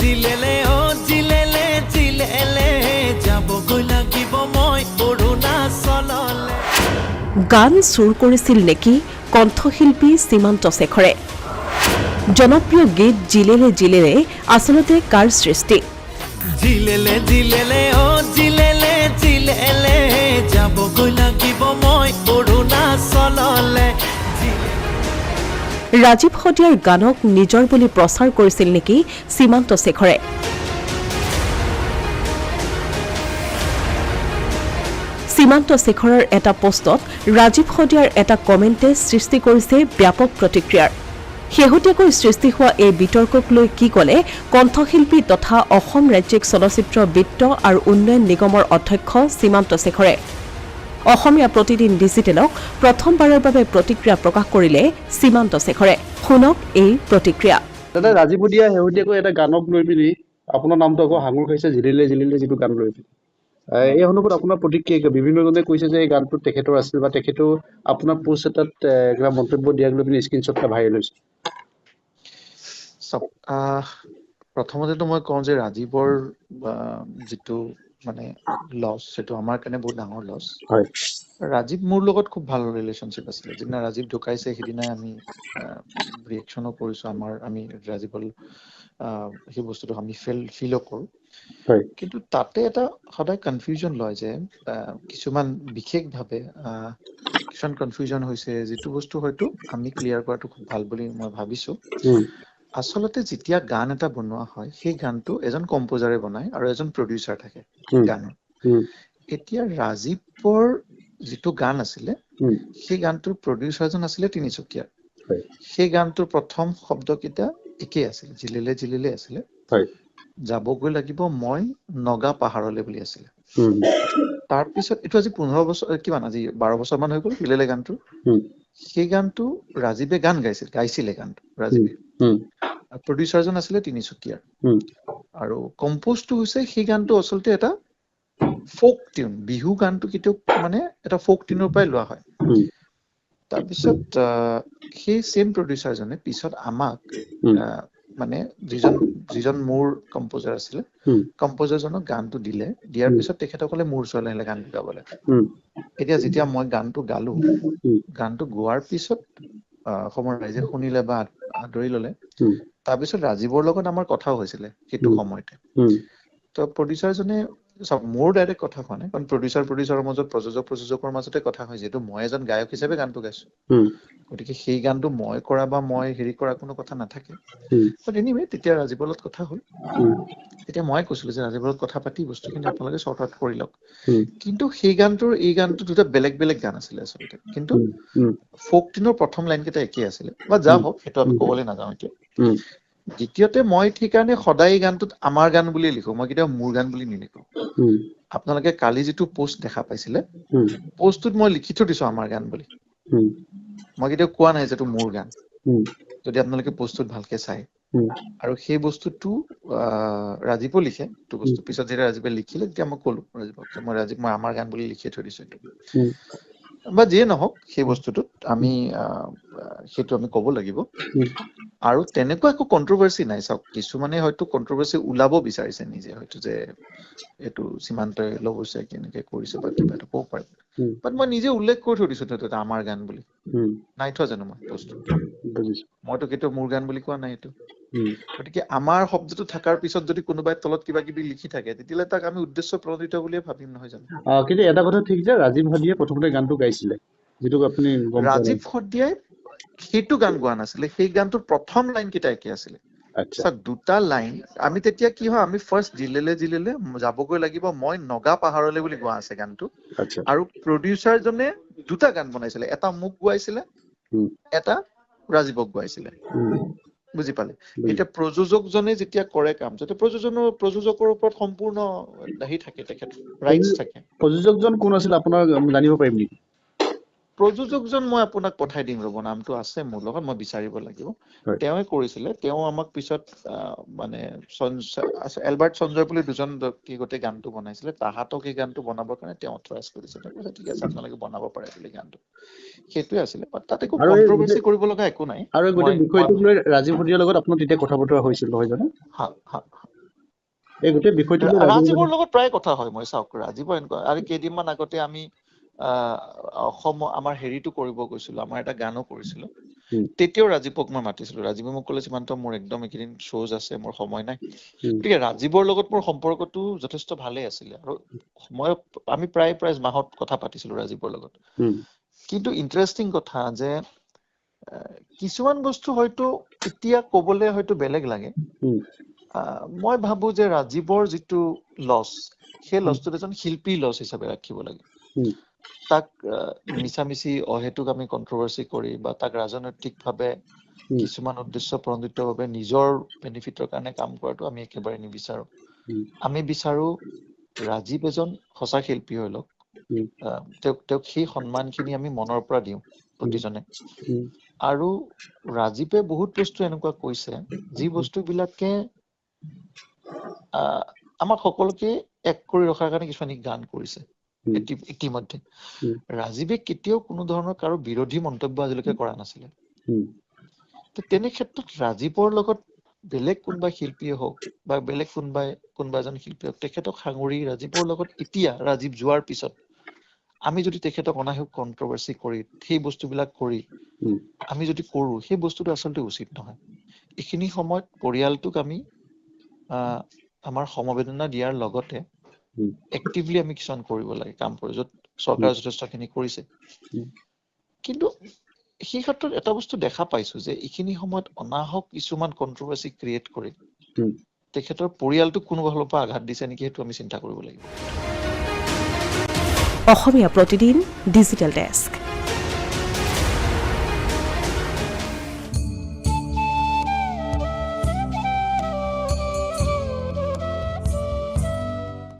জিলেলে অ জিলেলে জিলেলে। যাবগৈ লাগিব মই অৰুণাচললে। গান চুৰ কৰিছিল নেকি কণ্ঠশিল্পী সীমান্ত শেখৰে। জনপ্ৰিয় গীত জিলেলে জিলেলে আচলতে কাৰ সৃষ্টি? জিলেলে জিলেলে অ জিলেলে জিলেলে। যাবগৈ লাগিব মই অৰুণাচললে। ৰাজীৱ শদিয়াৰ গানক নিজৰ বুলি প্ৰচাৰ কৰিছিল নেকি সীমান্ত শেখৰে। সীমান্ত শেখৰৰ এটা পোষ্টত ৰাজীৱ শদিয়াৰ এটা কমেণ্টে সৃষ্টি কৰিছে ব্যাপক প্ৰতিক্ৰিয়াৰ। শেহতীয়াকৈ সৃষ্টি হোৱা এই বিতৰ্কক লৈ কি ক'লে কণ্ঠশিল্পী তথা অসম ৰাজ্যিক চলচ্চিত্ৰ বিত্ত আৰু উন্নয়ন নিগমৰ অধ্যক্ষ সীমান্ত শেখৰে। অসমীয়া প্ৰতিদিন ডিজিটেলক প্ৰথমবাৰৰ বাবে প্ৰতিক্ৰিয়া প্ৰকাশ কৰিলে সীমান্ত শেখৰে। শুনক এই প্ৰতিক্ৰিয়া। দাদা ৰাজীৱ দিয়া শেহতীয়াকৈ এটা গানক লৈ পিনি আপোনাৰ নামটো আকৌ সাঙুৰ খাইছে জিলিলে জিলিলে যিটো গান লৈ পিনি। এই সন্দৰ্ভত আপোনাৰ প্ৰতিক্ৰিয়া কি? বিভিন্নজনে কৈছে যে এই গানটো তেখেতৰ আছিল বা তেখেতেও আপোনাৰ পোষ্ট এটাত কিবা মন্তব্য দিয়াক লৈ পিনি স্ক্ৰীনশ্বট এটা ভাইৰেল হৈছে। প্ৰথমতেতো মই কওঁ যে ৰাজীৱৰ যিটো মানে লছ সেইটো আমাৰ কাৰণে বহুত ডাঙৰ লছ হয়। ৰাজীৱ মোৰ লগত খুব ভাল ৰিলেশ্যনশ্বিপ আছিলে। যিদিনা ৰাজীৱ ঢুকাইছে সেইদিনাই আমি ৰিয়েকশ্যনো কৰিছো। আমাৰ আমি ৰাজীৱৰ সেই বস্তুটো আমি ফিল ফিলো কৰো। হয়। কিন্তু তাতে এটা সদায় কনফিউজন লয় যে কিছুমান বিশেষভাৱে কিছুমান কনফিউজন হৈছে। যিটো বস্তু হয়তো আমি ক্লিয়াৰ কৰাটো খুব ভাল বুলি মই ভাবিছো। আচলতে যেতিয়া গান এটা বনোৱা হয় সেই গানটো এজন কম্প'জাৰে বনায় আৰু এজন প্ৰডিউচাৰ থাকে। গানৰ। এতিয়া ৰাজীৱৰ যিটো গান আছিলে সেই গানটোৰ প্ৰডিউচাৰজন আছিলে তিনিচুকীয়াৰ। সেই গানটোৰ প্ৰথম শব্দকেইটা একেই আছিল জিলিলে জিলিলে আছিলে। যাবগৈ লাগিব মই নগা পাহাৰলৈ বুলি আছিলে। তাৰপিছত এইটো আজি পোন্ধৰ বছৰ কিমান আজি বাৰ বছৰ মান হৈ গ'ল জিলেলে গানটো। সেই গানটো ৰাজীৱে গান গাইছিল গাইছিলে গানটো ৰাজীৱে। প্ৰডিউচাৰজন আছিলে তিনিচুকীয়াৰ আৰু কম্প'জটো হৈছে সেই গানটো আচলতে এটা ফ'ক টিউন বিহু গানটো কেতিয়াও মানে এটা ফ'ক টিউনৰ পৰাই লোৱা হয়। তাৰপিছত সেই ছেম প্ৰডিউচাৰজনে পিছত আমাক মানে যিজন যিজন মোৰ কম্প'জাৰ আছিলে কম্প'জাৰজনক গানটো দিলে দিয়াৰ। পিছত তেখেতসকলে মোৰ ওচৰলৈ আহিলে গানটো গাবলৈ। এতিয়া যেতিয়া মই গানটো গালো গানটো গোৱাৰ পিছত অসমৰ ৰাইজে শুনিলে বা আদৰি ললে তাৰপিছত ৰাজীৱৰ লগত আমাৰ কথাও হৈছিলে সেইটো। সময়তে। তো প্ৰডিউচাৰজনে চাওক মোৰ ডাইৰেক্ট কথা হোৱা নাই কাৰণ প্ৰডিউচাৰ প্ৰডিউচাৰৰ মাজত প্ৰযোজক প্ৰযোজকৰ মাজতে কথা হয় যিহেতু মই এজন গায়ক হিচাপে গানটো গাইছো। গতিকে সেই গানটো মই কৰা বা মই হেৰি কৰা কোনো কথা নাথাকে। এনিৱে তেতিয়া ৰাজীৱৰ লগত কথা হ'ল। তেতিয়া মই কৈছিলো যে ৰাজীৱৰ লগত কথা পাতি বস্তুখিনি আপোনালোকে চৰ্ট আউট কৰি লওক। কিন্তু সেই গানটোৰ এই গানটো দুটা বেলেগ বেলেগ গান আছিলে আচলতে। কিন্তু ফ'ক টিনৰ প্ৰথম লাইন কেইটা একেই আছিলে। বা যা হওক সেইটো আমি ক'বলৈ নাযাওঁ এতিয়া। দ্বিতীয়তে মই সেইকাৰণে সদায় এই গানটোত আমাৰ গান বুলি লিখো মই কেতিয়াও মোৰ গান বুলি নিলিখো। আপোনালোকে কালি যিটো পোষ্ট দেখা পাইছিলে পোষ্টটোত মই লিখি থৈ দিছো আমাৰ গান বুলি। মই কেতিয়াও কোৱা নাই যে এইটো মোৰ গান। যদি আপোনালোকে পোষ্টটোত ভালকে চাই আৰু সেই বস্তুটো ৰাজীৱো লিখে। এইটো বস্তু পিছত যেতিয়া ৰাজীৱে লিখিলে তেতিয়া মই ক'লো ৰাজীৱক মই ৰাজীৱ মই আমাৰ গান বুলি লিখি থৈ দিছো এইটো। বা যিয়ে নহওক সেই বস্তুটোত আমি সেইটো আমি ক'ব লাগিব। আৰু তেনেকুৱা একো কন্ট্ৰভাৰ্চি নাই চাওক কিছুমানে হয়তো কন্ট্ৰভাৰ্চি ওলাব বিচাৰিছে নিজে হয়তো যে এইটো সীমান্তই ল'ব গৈছে কেনেকে কৰিছে বা কিবা এটা ক'ব পাৰে। বাট মই নিজে উল্লেখ কৰি থৈ দিছো এটা আমাৰ গান বুলি। নাই থোৱা জানো মই বস্তু? মইতো কেতিয়াও মোৰ গান বুলি কোৱা নাই এইটো। গতিকে আমাৰ শব্দটো থকাৰ পিছত যদি কোনোবাই তলত কিবা কিবি লিখি থাকে তেতিয়াহ'লে তাক আমি উদ্দেশ্য প্ৰণোদিত বুলিয়ে ভাবিম নহয় জানো? কিন্তু এটা কথা ঠিক যে ৰাজীৱ হাদিয়ে প্ৰথমতে গানটো গাইছিলে যিটো আপুনি ৰাজীৱ নাই। শদিয়াই সেইটো গান গোৱা নাছিলে সেই গানটোৰ প্ৰথম লাইন কেইটা একে আছিলে। চাওক দুটা লাইন আমি তেতিয়া কি হয় আমি ফাৰ্ষ্ট জিলেলে জিলেলে যাবগৈ লাগিব মই নগা পাহাৰলৈ বুলি গোৱা আছে গানটো। আৰু প্ৰডিউচাৰজনে দুটা গান বনাইছিলে এটা মোক গোৱাইছিলে এটা ৰাজীৱক গোৱাইছিলে। বুজি পালে? এতিয়া প্ৰযোজকজনে যেতিয়া কৰে কাম যেতিয়া প্ৰযোজনৰ প্ৰযোজকৰ ওপৰত সম্পূৰ্ণ হেৰি থাকে তেখেত ৰাইটছ থাকে। প্ৰযোজকজন কোন আছিল আপোনাৰ জানিব পাৰিম নেকি? প্ৰযোজকজন মই আপোনাক পঠাই দিম ৰ'ব নামটো আছে মোৰ লগত মই বিচাৰিব লাগিব। তেওঁৱে কৰিছিলে তেওঁ আমাক পিছত মানে এলবাৰ্ট সঞ্জয় বুলি দুজন গোটেই গানটো বনাইছিলে তাহাঁতক এই গানটো বনাবৰ কাৰণে তেওঁ অথৰাইজ কৰিছে। তেওঁ কৈছে ঠিক আছে আপোনালোকে বনাব পাৰে বুলি গানটো। সেইটোৱে আছিলে তাত একো গোটেই- কৰিব লগা একো নাই। আৰু গোটেই বিষয়টোক লৈ ৰাজীৱ ভটিয়াৰ লগত আপোনাৰ তেতিয়া কথা বতৰা হৈছিল নহয় জানো? এই গোটেই বিষয়টো ৰাজীৱৰ লগত প্ৰায় কথা হয় মই চাওক ৰাজীৱৰ এনেকুৱা আৰু কেইদিনমান আগতে আমি অসম আমাৰ হেৰিটো কৰিব গৈছিলো আমাৰ এটা গানো কৰিছিলো। তেতিয়াও ৰাজীৱক মই মাতিছিলো। ৰাজীৱে মোক ক'লে সীমান্ত মোৰ একদম এইকেইদিন শ্ব'জ আছে মোৰ সময় নাই। গতিকে ৰাজীৱৰ লগত মোৰ সম্পৰ্কটো যথেষ্ট ভালেই আছিলে আৰু মই আমি প্ৰায় প্ৰায় মাহত কথা পাতিছিলো ৰাজীৱৰ লগত। কিন্তু ইণ্টাৰেষ্টিং কথা যে কিছুমান বস্তু হয়তো এতিয়া কবলে হয়তো বেলেগ লাগে। মই ভাবো যে ৰাজীৱৰ যিটো লছ সেই লছটোত এজন শিল্পী লছ হিচাপে ৰাখিব লাগে। তাক আহ, মিছামিচি অহেতুক আমি কন্ট্ৰভাৰ্চি কৰি বা তাক ৰাজনৈতিকভাৱে। কিছুমান উদ্দেশ্য প্ৰণোদিতভাৱে নিজৰ বেনিফিটৰ কাৰণে কাম কৰাটো আমি একেবাৰে নিবিচাৰো। আমি বিচাৰো ৰাজীৱ এজন সঁচা শিল্পী হৈ লওক। তেওঁক তেওঁক সেই সন্মানখিনি আমি মনৰ পৰা দিওঁ প্ৰতিজনে। আৰু ৰাজীৱে বহুত বস্তু এনেকুৱা কৈছে যি বস্তুবিলাকে আমাক সকলোকে এক কৰি ৰখাৰ কাৰণে কিছুমান গান কৰিছে। ইতিমধ্যে। ৰাজীৱে কেতিয়াও কোনো ধৰণৰ কাৰো বিৰোধী মন্তব্য আজিলৈকে কৰা নাছিলে তেনে ক্ষেত্ৰত ৰাজীৱৰ লগত বেলেগ কোনোবা শিল্পীয়ে হওক বা বেলেগ কোনোবাই কোনোবা এজন শিল্পী হওক তেখেতক সাঙুৰি ৰাজীৱৰ লগত এতিয়া ৰাজীৱ যোৱাৰ পিছত আমি যদি তেখেতক অনাহেক কন্ট্ৰভাৰ্চি কৰি সেই বস্তুবিলাক কৰি। আমি যদি কৰো সেই বস্তুটো আচলতে উচিত নহয় এইখিনি সময়ত পৰিয়ালটোক আমি আমাৰ সমবেদনা দিয়াৰ লগতে। এক্টিভলি আমি কিছুমান কৰিব লাগে কাম কৰি য'ত চৰকাৰে যথেষ্টখিনি কৰিছে। কিন্তু সেই ক্ষেত্ৰত এটা বস্তু দেখা পাইছো যে এইখিনি সময়ত অনাহক কিছুমান কন্ট্ৰভাৰ্চি ক্ৰিয়েট কৰি। তেখেতৰ পৰিয়ালটোক কোনোবা ফালৰ পৰা আঘাত দিছে নেকি সেইটো আমি চিন্তা কৰিব লাগিব। Asomiya Pratidin digital desk